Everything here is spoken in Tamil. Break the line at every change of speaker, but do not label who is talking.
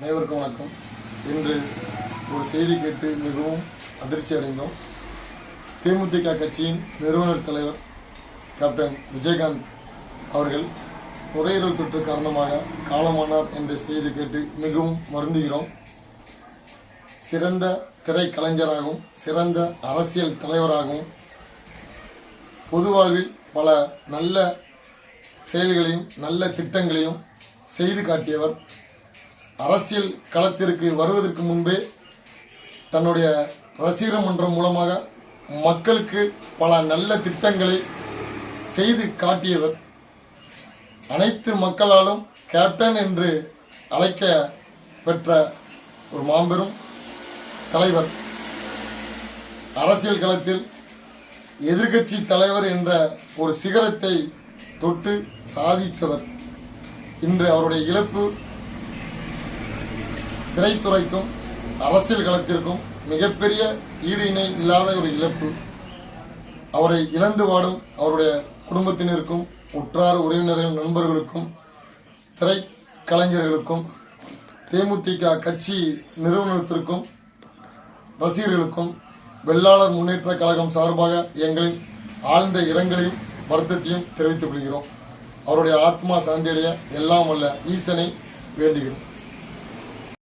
அனைவருக்கும் வணக்கம். இன்று ஒரு செய்தி கேட்டு மிகவும் அதிர்ச்சி அடைந்தோம். தேமுதிக கட்சியின் நிறுவனர் தலைவர் கேப்டன் விஜயகாந்த் அவர்கள் நுரையீரல் தொற்று காரணமாக காலமானார் என்ற செய்தி கேட்டு மிகவும் வருந்துகிறோம். சிறந்த திரைக்கலைஞராகவும் சிறந்த அரசியல் தலைவராகவும் பொதுவாழ்வில் பல நல்ல செயல்களையும் நல்ல திட்டங்களையும் செய்து காட்டியவர் அரசியல் களத்திற்கு வருவதற்கு முன்பே தன்னுடைய ரசிகர் மன்றம் மூலமாக மக்களுக்கு பல நல்ல திட்டங்களை செய்து காட்டியவர். அனைத்து மக்களாலும் கேப்டன் என்று அழைக்க பெற்ற ஒரு மாபெரும் தலைவர். அரசியல் களத்தில் எதிர்க்கட்சி தலைவர் என்ற ஒரு சிகரத்தை தொட்டு சாதித்தவர். இன்று அவருடைய இழப்பு திரைத்துறைக்கும் அரசியல் களத்திற்கும் மிகப்பெரிய ஈடு இணை இல்லாத ஒரு இழப்பு. அவரை இழந்து வாடும் அவருடைய குடும்பத்தினருக்கும் உற்றார் உறவினர்கள் நண்பர்களுக்கும் திரைக்கலைஞர்களுக்கும் தேமுதிக கட்சி நிறுவனத்திற்கும் ரசிகர்களுக்கும் வெள்ளாளர் முன்னேற்ற கழகம் சார்பாக எங்களின் ஆழ்ந்த இரங்கலையும் வருத்தத்தையும் தெரிவித்துக் கொள்கிறோம். அவருடைய ஆத்மா சாந்தியடைய எல்லாம் அல்ல ஈசனை வேண்டுகிறோம்.